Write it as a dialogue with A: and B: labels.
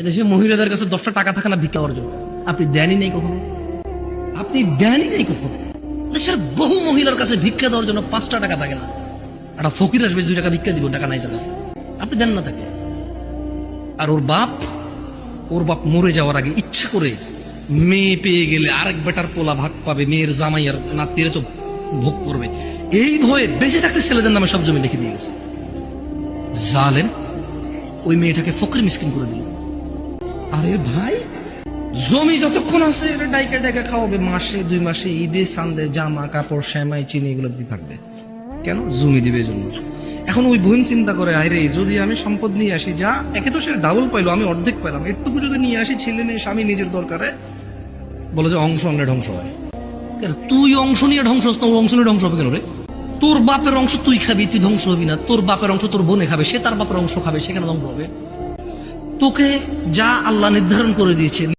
A: এদেশে মহিলাদের কাছে দশটা টাকা থাকে না ভিক্ষা অর্জন। আপনি দেনই নেই কখনো? আপনি দেনই নেই কখনো? দেশের বহু মহিলার কাছে ভিক্ষা দেওয়ার জন্য পাঁচটা টাকা থাকে না। একটা ফকির আসবে দুই টাকা ভিক্ষা দিব, টাকা নাই তার কাছে। আপনি দেন না তাকে। আর ওর বাপ ওর বাপ মরে যাওয়ার আগে ইচ্ছা করে মেয়ে পেয়ে গেলে আরেক বেটার পোলা ভাগ পাবে, মেয়ের জামাই আর নাতিরে তো ভোগ করবে। এই ভয়ে বেঁচে থাকতে ছেলেদের নামে সব জমি লিখে দিয়ে গেছে। জালেন ওই মেয়েটাকে ফকির মিসকিন করে দিল। আরে ভাই, জমি যতক্ষণ আছে, এটা ডাইকা ডাইকা খাওয়াবে, মাসে, দুই মাসে, ঈদে সান্দে জামা, কাপড়, শ্যামাই, চিনি, এগুলো দিয়ে থাকবে। কেন? জমি দিবে জন্য। এখন ওই বোন চিন্তা করে আরে যদি আমি সম্পদ নিয়ে আসি, যা, একে তো সে ডাবল পাইলো, আমি অর্ধেক পাইলাম। একটুকু যদি নিয়ে আসি, ছেলে মেয়ে, স্বামী নিজের দরকারে, বলে যে অংশ আনলে ধ্বংস হয়। তুই অংশ নিয়ে ধ্বংস হস না অংশ নিয়ে ধ্বংস হবে কেন রে? তোর বাপের অংশ তুই খাবি, তুই ধ্বংস হবি না। তোর বাপের অংশ তোর বোনে খাবে, সে তার বাপের অংশ খাবে, সেখানে ধ্বংস হবে। তোকে যা আল্লাহ নির্ধারণ করে দিয়েছে